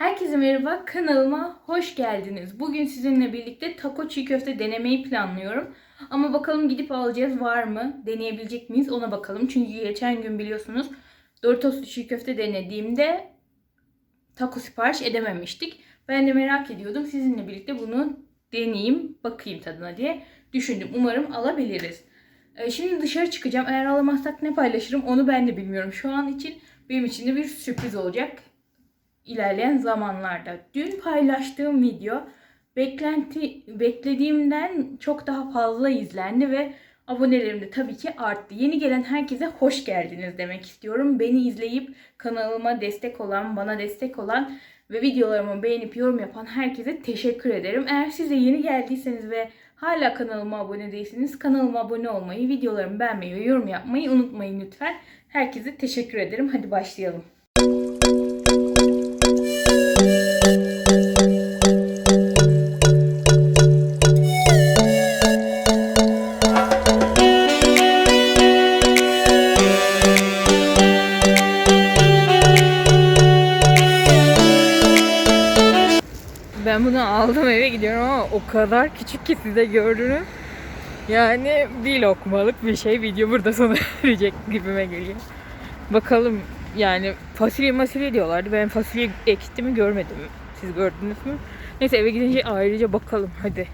Herkese merhaba, kanalıma hoş geldiniz. Bugün sizinle birlikte taco çiğ köfte denemeyi planlıyorum. Ama bakalım gidip alacağız var mı? Deneyebilecek miyiz? Ona bakalım. Çünkü geçen gün biliyorsunuz Doritos'lu çiğ köfte denediğimde taco sipariş edememiştik. Ben de merak ediyordum. Sizinle birlikte bunu deneyeyim, bakayım tadına diye düşündüm. Umarım alabiliriz. Ee, Şimdi dışarı çıkacağım. Eğer alamazsak ne paylaşırım onu ben de bilmiyorum. Şu an için benim için de bir sürpriz olacak ilerleyen zamanlarda. Dün paylaştığım video beklenti beklediğimden çok daha fazla izlendi ve abonelerim de tabii ki arttı. Yeni gelen herkese hoş geldiniz demek istiyorum. Beni izleyip kanalıma destek olan, bana destek olan ve videolarımı beğenip yorum yapan herkese teşekkür ederim. Eğer siz de yeni geldiyseniz ve hala kanalıma abone değilseniz kanalıma abone olmayı, videolarımı beğenmeyi ve yorum yapmayı unutmayın lütfen. Herkese teşekkür ederim. Hadi başlayalım. Ben bunu aldım eve gidiyorum ama o kadar küçük ki size gördünüz. Yani bir lokmalık bir şey video burada sona erecek gibime geliyor. Bakalım yani fasulye masulye diyorlardı. Ben fasulye ektiğimi görmedim. Siz gördünüz mü? Neyse eve gidince ayrıca bakalım hadi.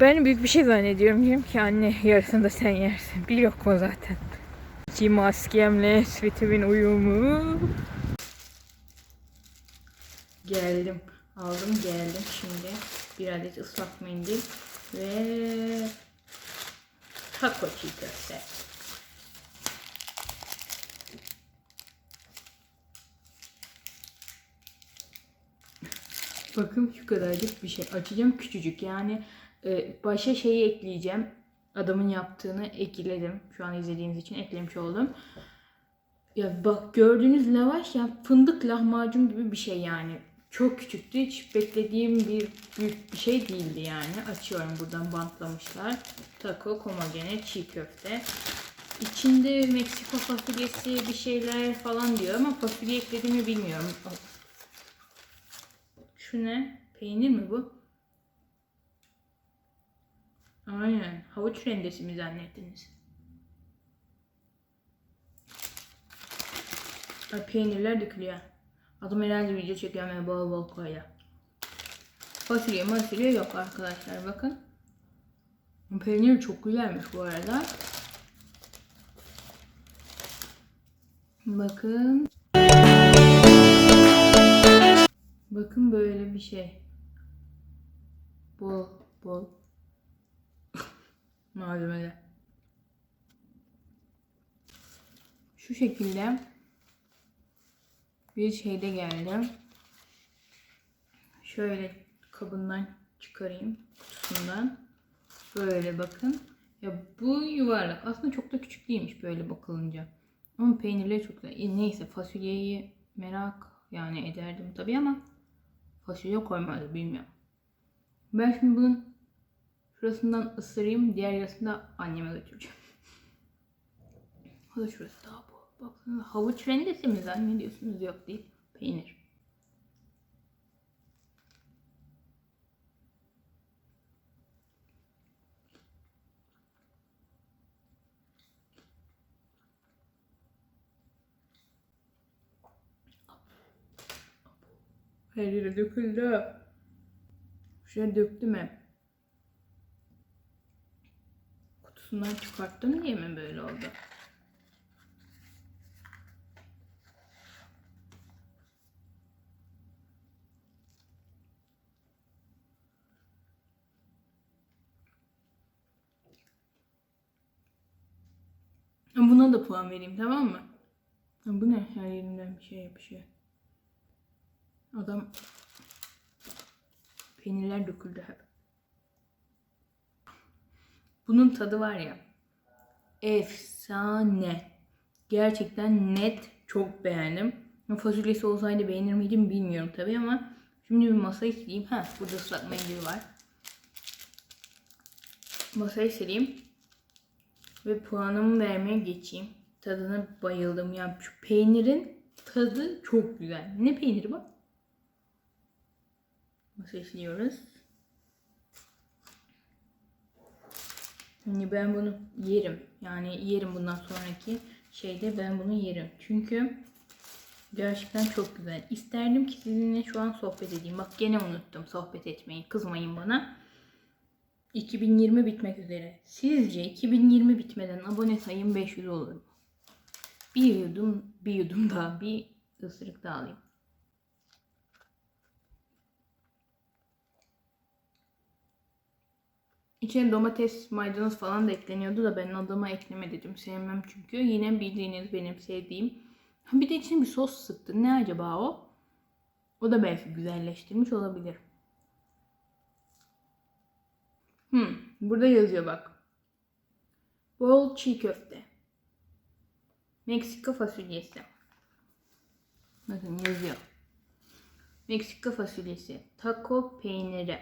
Ben büyük bir şey zannediyorum. Diyorum ki anne yarısını da sen yersin. Bir lokma zaten. İki maskemle svetimin uyumu. Geldim. Aldım geldim şimdi. Bir adet ıslak mendil ve taco çiğ köfte. Bakın şu kadarcık bir şey. Açacağım küçücük yani e, başa şeyi ekleyeceğim. Adamın yaptığını ekledim. Şu an izlediğiniz için eklemiş oldum. Ya bak gördüğünüz lavaş ya fındık lahmacun gibi bir şey yani. Çok küçüktü. Hiç beklediğim bir büyük bir şey değildi yani. Açıyorum buradan bantlamışlar. Taco, komagene, çiğ köfte. İçinde Meksika fasulyesi bir şeyler falan diyor ama fasulye eklediğimi bilmiyorum. Şu ne? Peynir mi bu? Aynen. Havuç rendesi mi zannettiniz? Peynirler dökülüyor. Adam herhalde video çekiyor ama bol bol koyuyor. Fasulye masulye yok arkadaşlar bakın. Peynir çok güzelmiş bu arada. Bakın. Bakın böyle bir şey. Bol bol malzemeler. Şu şekilde bir şeyde geldim. Şöyle kabından çıkarayım kutusundan. Böyle bakın. Ya bu yuvarlak. Aslında çok da küçük değilmiş böyle bakılınca. Ama peynirleri çok güzel. E, neyse fasulyeyi merak yani ederdim tabii ama fasulye koymadı bilmiyorum. Ben şimdi bunun şurasından ısırayım. Diğer yarısını da anneme götüreceğim. O da şurası daha bu. Bakın havuç rendesi mi zannediyorsunuz? Yok değil. Peynir. Her yere döküldü. Şuraya döktüm hep. Kutusundan çıkarttım diye mi böyle oldu? Buna da puan vereyim tamam mı? Bu ne? Her yerinden bir şey yapışıyor. Adam peynirler döküldü hep. Bunun tadı var ya. Efsane. Gerçekten net çok beğendim. Fasulyesi olsaydı beğenir miydim bilmiyorum tabii ama şimdi bir masayı sileyim. Ha burada ıslak mendil var. Masayı sileyim. Ve puanımı vermeye geçeyim. Tadına bayıldım. Yani şu peynirin tadı çok güzel. Ne peyniri bu? seçiyoruz. Hani ben bunu yerim. Yani yerim bundan sonraki şeyde ben bunu yerim. Çünkü gerçekten çok güzel. İsterdim ki sizinle şu an sohbet edeyim. Bak gene unuttum sohbet etmeyi. Kızmayın bana. 2020 bitmek üzere. Sizce 2020 bitmeden abone sayım 500 olur mu? Bir yudum, bir yudum daha, bir ısırık daha alayım. İçine domates, maydanoz falan da ekleniyordu da ben adama ekleme dedim. Sevmem çünkü. Yine bildiğiniz benim sevdiğim. Bir de içine bir sos sıktı. Ne acaba o? O da belki güzelleştirmiş olabilir. Hmm, burada yazıyor bak. Bol çiğ köfte. Meksika fasulyesi. Bakın yazıyor. Meksika fasulyesi. Taco peyniri.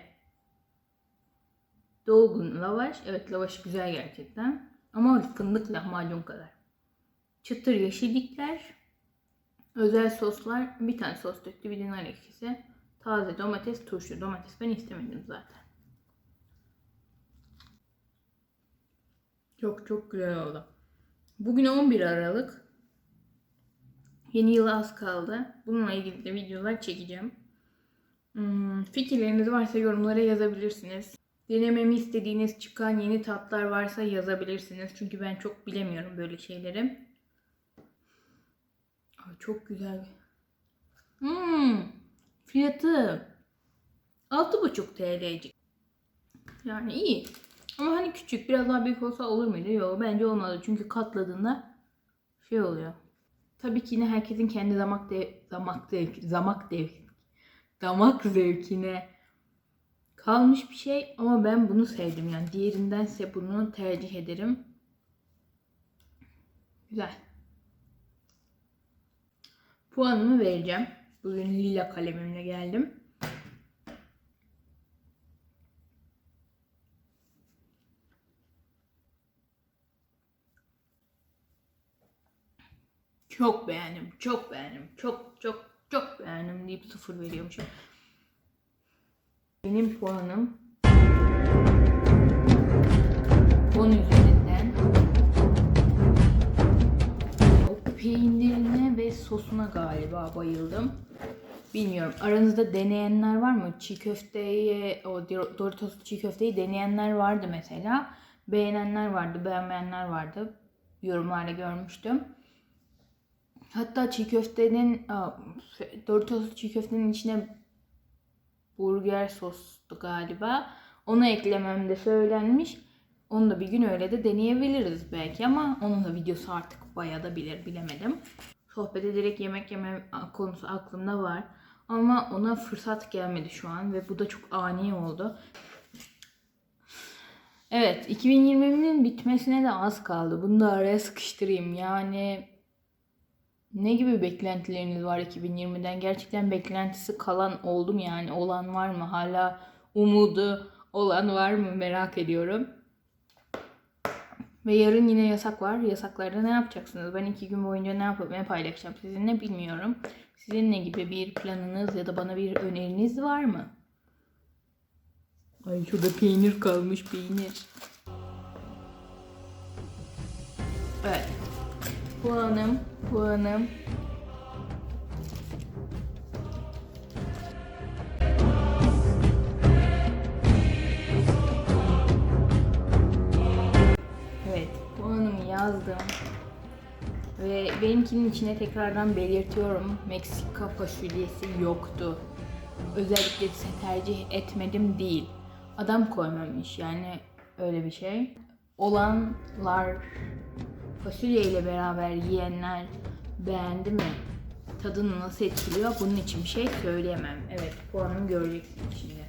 Dolgun lavaş. Evet lavaş güzel gerçekten. Ama fındık lahmacun kadar. Çıtır yeşillikler. Özel soslar. Bir tane sos döktü. Bir de nar ekşisi. Taze domates, turşu. Domates ben istemedim zaten. Çok çok güzel oldu. Bugün 11 Aralık. Yeni yıla az kaldı. Bununla ilgili de videolar çekeceğim. Hmm, fikirleriniz varsa yorumlara yazabilirsiniz. Denememi istediğiniz çıkan yeni tatlar varsa yazabilirsiniz. Çünkü ben çok bilemiyorum böyle şeyleri. Ay, çok güzel. Hmm, fiyatı 6,5 TL'cik. Yani iyi. Ama hani küçük biraz daha büyük olsa olur muydu? Yok bence olmadı. Çünkü katladığında şey oluyor. Tabii ki yine herkesin kendi damak de damak zevki, damak zevki, damak zevkine kalmış bir şey ama ben bunu sevdim yani diğerindense bunu tercih ederim. Güzel. Puanımı vereceğim. Bugün lila kalemimle geldim. Çok beğendim, çok beğendim, çok çok çok beğendim deyip sıfır veriyormuşum. Benim puanım 10 üzerinden o peynirine ve sosuna galiba bayıldım. Bilmiyorum. Aranızda deneyenler var mı? Çiğ köfteyi, o Doritos çiğ köfteyi deneyenler vardı mesela. Beğenenler vardı, beğenmeyenler vardı. Yorumlarda görmüştüm. Hatta çiğ köftenin, Doritos çiğ köftenin içine burger sostu galiba. Onu eklemem de söylenmiş. Onu da bir gün öyle de deneyebiliriz belki ama onun da videosu artık bayağı da bilir bilemedim. Sohbet ederek yemek yeme konusu aklımda var. Ama ona fırsat gelmedi şu an ve bu da çok ani oldu. Evet 2020'nin bitmesine de az kaldı. Bunu da araya sıkıştırayım. Yani ne gibi beklentileriniz var 2020'den? Gerçekten beklentisi kalan oldu mu yani? Olan var mı? Hala umudu olan var mı? Merak ediyorum. Ve yarın yine yasak var. Yasaklarda ne yapacaksınız? Ben iki gün boyunca ne yapıp ne paylaşacağım sizinle bilmiyorum. Sizin ne gibi bir planınız ya da bana bir öneriniz var mı? Ay şurada peynir kalmış peynir. Evet. Puanım, puanım. Evet, puanımı yazdım. Ve benimkinin içine tekrardan belirtiyorum. Meksika fasulyesi yoktu. Özellikle tercih etmedim değil. Adam koymamış yani öyle bir şey. Olanlar fasulye ile beraber yiyenler beğendi mi? Tadını nasıl etkiliyor? Bunun için bir şey söyleyemem. Evet puanımı göreceksiniz şimdi.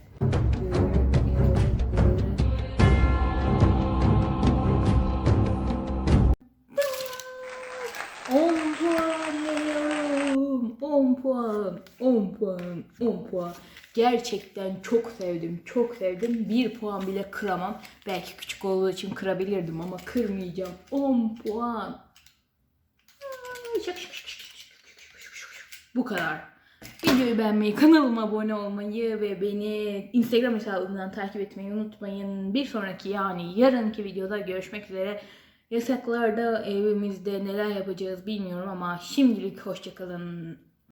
10 puan, 10 puan. Gerçekten çok sevdim, çok sevdim. Bir puan bile kıramam. Belki küçük olduğu için kırabilirdim ama kırmayacağım. 10 puan. Bu kadar. Videoyu beğenmeyi, kanalıma abone olmayı ve beni Instagram hesabından takip etmeyi unutmayın. Bir sonraki yani yarınki videoda görüşmek üzere. Yasaklarda evimizde neler yapacağız bilmiyorum ama şimdilik hoşçakalın.